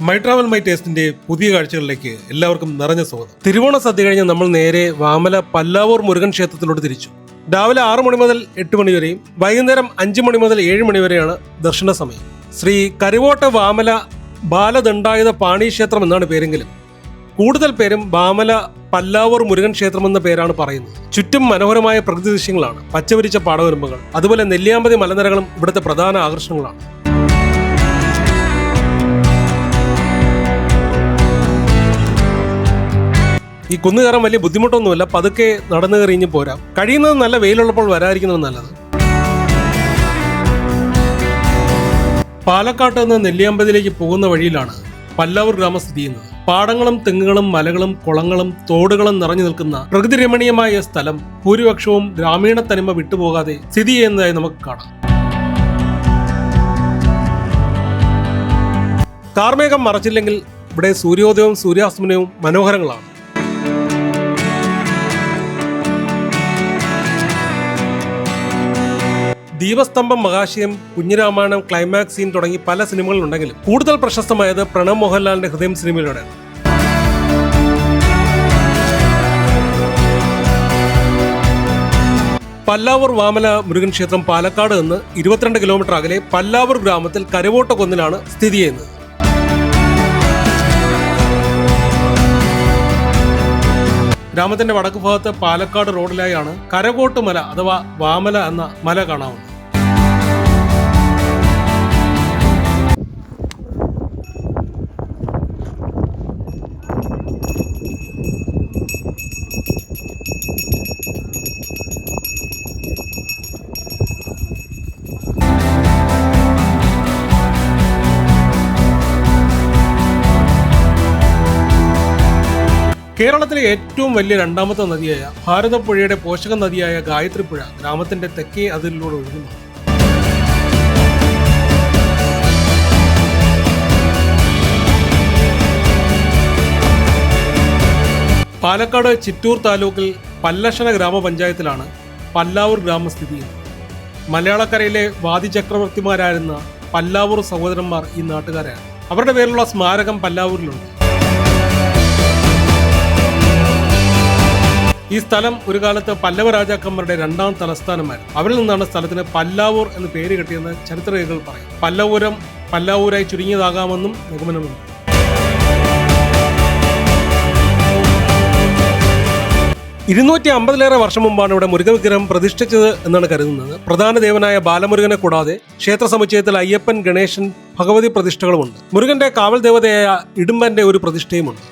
My travel my ടേസ്റ്റിന്റെ പുതിയ കാഴ്ചകളിലേക്ക് എല്ലാവർക്കും നിറഞ്ഞ സ്വാഗതം. തിരുവോണ സദ്യ കഴിഞ്ഞ് നമ്മൾ നേരെ വാമല പല്ലാവൂർ മുരുകൻ ക്ഷേത്രത്തിലോട്ട് തിരിച്ചു. രാവിലെ ആറു മണി മുതൽ എട്ട് മണി വരെയും വൈകുന്നേരം അഞ്ചു മണി മുതൽ ഏഴ് മണി വരെയാണ് ദർശന സമയം. ശ്രീ കരുവോട്ട വാമല ബാലദണ്ഡായുധ പാണി ക്ഷേത്രം എന്നാണ് പേരെങ്കിലും. കൂടുതൽ പേരും വാമല പല്ലാവൂർ മുരുകൻ ക്ഷേത്രം എന്ന പേരാണ് പറയുന്നത്. ചുറ്റും മനോഹരമായ പ്രകൃതി ദൃശ്യങ്ങളാണ്. പച്ചവിരിച്ച പാടവരമ്പുകൾ അതുപോലെ നെല്ലിയാമ്പതി മലനിരകളും ഇവിടുത്തെ പ്രധാന ആകർഷണങ്ങളാണ്. ഈ കുന്നു കയറാൻ വലിയ ബുദ്ധിമുട്ടൊന്നുമില്ല. പതുക്കെ നടന്നു കയറിഞ്ഞ് പോരാം. കഴിയുന്നത് നല്ല വെയിലുള്ളപ്പോൾ വരാതിരിക്കുന്നത് നല്ലത്. പാലക്കാട്ട് നിന്ന് നെല്ലിയമ്പതിലേക്ക് പോകുന്ന വഴിയിലാണ് പല്ലാവൂർ ഗ്രാമം സ്ഥിതി ചെയ്യുന്നത്. പാടങ്ങളും തെങ്ങുകളും മലകളും കുളങ്ങളും തോടുകളും നിറഞ്ഞു നിൽക്കുന്ന പ്രകൃതി രമണീയമായ സ്ഥലം ഭൂരിപക്ഷവും ഗ്രാമീണ തനിമ വിട്ടുപോകാതെ സ്ഥിതി ചെയ്യുന്നതായി നമുക്ക് കാണാം. കാർമേഘം മറച്ചില്ലെങ്കിൽ ഇവിടെ സൂര്യോദയവും സൂര്യാസ്തമനവും മനോഹരങ്ങളാണ്. ദീപസ്തംഭം മഹാശയം കുഞ്ഞിരാമായണം ക്ലൈമാക്സ് സീൻ തുടങ്ങി പല സിനിമകളുണ്ടെങ്കിലും കൂടുതൽ പ്രശസ്തമായത് പ്രണവ് മോഹൻലാലിന്റെ ഹൃദയം സിനിമയിലൂടെ. പല്ലാവൂർ വാമല മുരുകൻ ക്ഷേത്രം പാലക്കാട് നിന്ന് ഇരുപത്തിരണ്ട് കിലോമീറ്റർ അകലെ പല്ലാവൂർ ഗ്രാമത്തിൽ കരുവോട്ട കൊന്നിലാണ് സ്ഥിതി ചെയ്യുന്നത്. ഗ്രാമത്തിന്റെ വടക്ക് ഭാഗത്ത് പാലക്കാട് റോഡിലായാണ് കരകോട്ട് മല അഥവാ വാമല എന്ന മല കാണാവുന്നത്. കേരളത്തിലെ ഏറ്റവും വലിയ രണ്ടാമത്തെ നദിയായ ഭാരതപ്പുഴയുടെ പോഷക നദിയായ ഗായത്രിപ്പുഴ ഗ്രാമത്തിന്റെ തെക്കേ അതിരിലൂടെ ഒഴുകുന്നു പാലക്കാട് ചിറ്റൂർ താലൂക്കിൽ പല്ലശന ഗ്രാമപഞ്ചായത്തിലാണ് പല്ലാവൂർ ഗ്രാമം സ്ഥിതി ചെയ്യുന്നത്. മലയാളക്കരയിലെ വാദിചക്രവർത്തിമാരായിരുന്ന പല്ലാവൂർ സഹോദരന്മാർ ഈ നാട്ടുകാരാണ്. അവരുടെ പേരിലുള്ള സ്മാരകം പല്ലാവൂരിലുണ്ട്. ഈ സ്ഥലം ഒരു കാലത്ത് പല്ലവ രാജാക്കന്മാരുടെ രണ്ടാം തലസ്ഥാനമായിരുന്നു. അവരിൽ നിന്നാണ് സ്ഥലത്തിന് പല്ലാവൂർ എന്ന് പേര് കിട്ടിയെന്ന് ചരിത്രരേഖകൾ പറയും. പല്ലവൂരം പല്ലാവൂരായി ചുരുങ്ങിയതാകാമെന്നും നിഗമനമുണ്ട്. ഇരുന്നൂറ്റി അമ്പതിലേറെ വർഷം മുമ്പാണ് ഇവിടെ മുരുക വിഗ്രഹം പ്രതിഷ്ഠിച്ചത് എന്നാണ് കരുതുന്നത്. പ്രധാന ദേവനായ ബാലമുരുകനെ കൂടാതെ ക്ഷേത്ര സമുച്ചയത്തിൽ അയ്യപ്പൻ ഗണേശൻ ഭഗവതി പ്രതിഷ്ഠകളുമുണ്ട്. മുരുകന്റെ കാവൽ ദേവതയായ ഇടുമ്പന്റെ ഒരു പ്രതിഷ്ഠയുമുണ്ട്.